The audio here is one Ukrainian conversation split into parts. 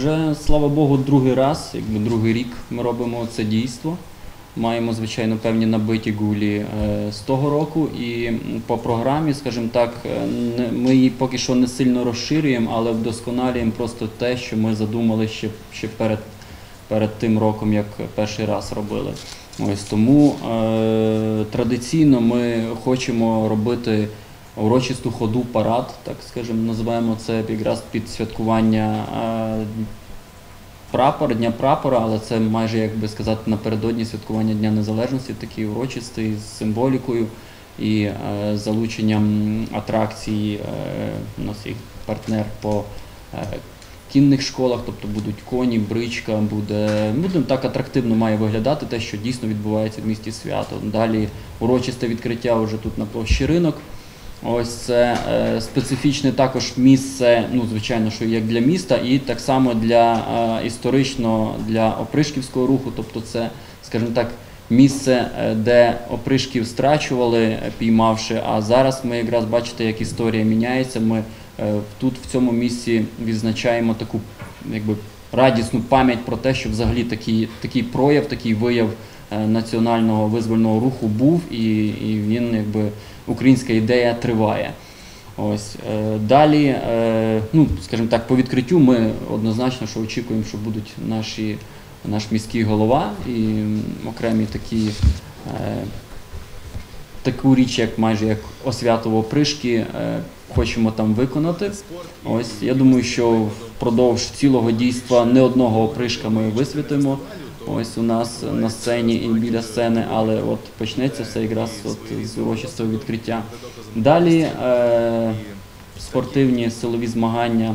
Вже слава Богу, другий раз, якби другий рік ми робимо це дійство. Маємо, звичайно, певні набиті гулі е, з того року, і по програмі, скажімо так, е, ми її поки що не сильно розширюємо, але вдосконалюємо просто те, що ми задумали ще, ще перед, перед тим роком, як перший раз робили. Ось тому е, традиційно ми хочемо робити урочисту ходу парад, так скажімо, називаємо це якраз під святкування е, прапора, Дня прапора, але це майже, як би сказати, напередодні святкування Дня Незалежності, такий урочистий з символікою і е, залученням атракцій. Е, у нас є партнер по кінних школах, тобто будуть коні, бричка, буде, буде так атрактивно має виглядати те, що дійсно відбувається в місті свято. Далі урочисте відкриття вже тут на площі ринок. Ось це е, специфічне також місце, ну звичайно, що як для міста, і так само для е, історично для опришківського руху. Тобто, це, скажімо так, місце, е, де опришків страчували, піймавши. А зараз ми якраз бачите, як історія міняється. Ми е, тут в цьому місці відзначаємо таку, якби радісну пам'ять про те, що взагалі такий, такий прояв, такий вияв національного визвольного руху був, і, і він якби українська ідея триває. Ось е, далі, е, ну скажімо так, по відкриттю ми однозначно що очікуємо, що будуть наші наш міський голова і окремі такі. Е, Таку річ, як майже як освятово пришки, е, хочемо там виконати. Ось я думаю, що впродовж цілого дійства не одного опришка ми висвітимо. Ось у нас на сцені і біля сцени, але от почнеться все якраз от з урочистого відкриття. Далі е, спортивні силові змагання,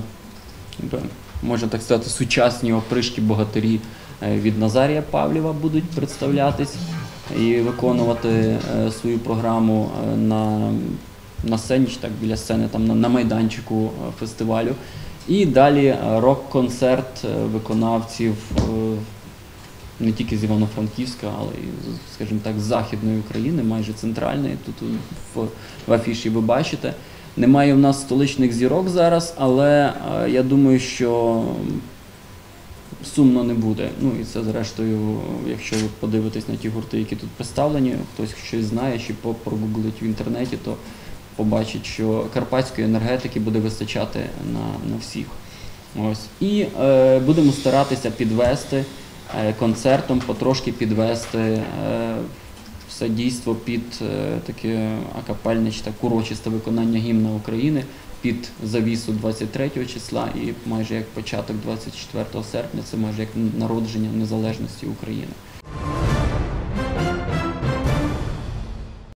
можна так сказати, сучасні опришки богатирі е, від Назарія Павлєва будуть представлятись і виконувати е, свою програму е, на, на сцені, чи так біля сцени, там на, на майданчику е, фестивалю. І далі е, рок-концерт е, виконавців е, не тільки з Івано-Франківська, але з, скажімо так, з Західної України, майже центральної. Тут в, в афіші ви бачите. Немає в нас столичних зірок зараз, але е, я думаю, що сумно не буде. Ну і це зрештою, якщо ви подивитесь на ті гурти, які тут представлені, хтось щось знає, чи прогуглить в інтернеті, то побачить, що карпатської енергетики буде вистачати на, на всіх. Ось. І е, будемо старатися підвести концертом, потрошки підвести е, все дійство під е, таке акапельне чи так урочисте виконання гімна України під завісу 23 числа і майже як початок 24 серпня, це майже як народження незалежності України.